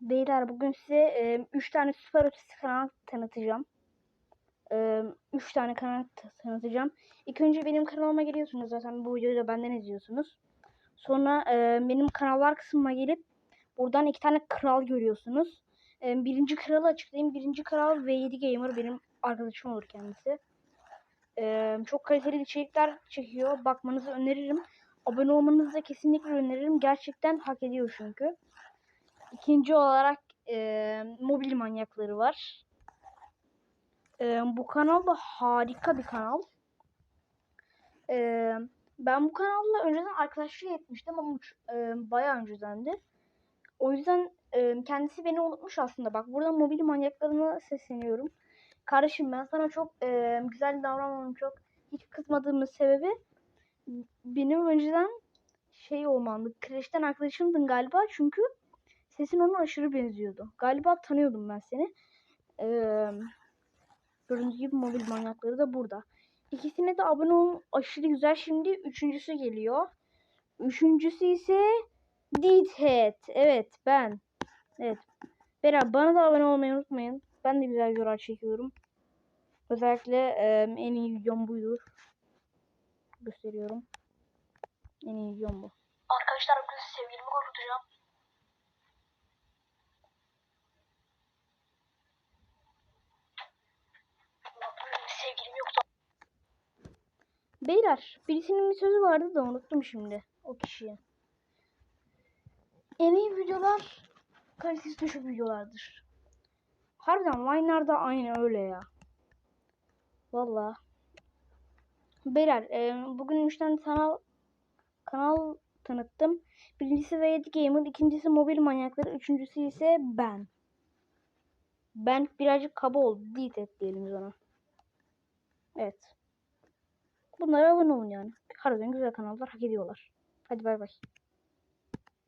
Beyler bugün size 3 tane süper ötesi kanal tanıtacağım. 3 tane kanal tanıtacağım. İlk önce benim kanalıma geliyorsunuz zaten bu videoyu da benden izliyorsunuz. Sonra e, benim kanallar kısmına gelip buradan iki tane kral görüyorsunuz. E, birinci kralı açıklayayım. Birinci kral V7 Gamer benim arkadaşım olur kendisi. E, çok kaliteli içerikler çekiyor. Bakmanızı öneririm. Abone olmanızı da kesinlikle öneririm. Gerçekten hak ediyor çünkü. İkinci olarak e, mobil manyakları var. E, bu kanal da harika bir kanal. E, ben bu kanalla önceden arkadaşlık etmiştim ama e, bayağı öncedendi. O yüzden e, kendisi beni unutmuş aslında. Bak burada mobil manyaklarına sesleniyorum. Kardeşim ben sana çok e, güzel davranmam çok hiç kızmadığımın sebebi benim önceden şey olmandı. Kreşten arkadaşımdın galiba çünkü sesin ona aşırı benziyordu. Galiba tanıyordum ben seni. Ee, gördüğünüz gibi mobil manyakları da burada. İkisine de abone olun aşırı güzel. Şimdi üçüncüsü geliyor. Üçüncüsü ise Deadhead. Evet ben. Evet. Beyler bana da abone olmayı unutmayın. Ben de güzel videolar çekiyorum. Özellikle e, en iyi videom buydu. Gösteriyorum. En iyi videom bu. Arkadaşlar bugün sevgilimi korkutacağım. Benim sevgilim yoktu. Beyler birisinin bir sözü vardı da unuttum şimdi o kişiye. En iyi videolar kalitesi düşük videolardır. Harbiden Vine'larda aynı öyle ya. Valla. Beyler e, bugün 3 tane kanal, kanal tanıttım. Birincisi V7 Gamer, ikincisi Mobil Manyakları, üçüncüsü ise ben. Ben birazcık kaba oldu. Delete et diyelim ona. Evet. Bunlara abone olun yani. Harbiden güzel kanallar hak ediyorlar. Hadi bay bay.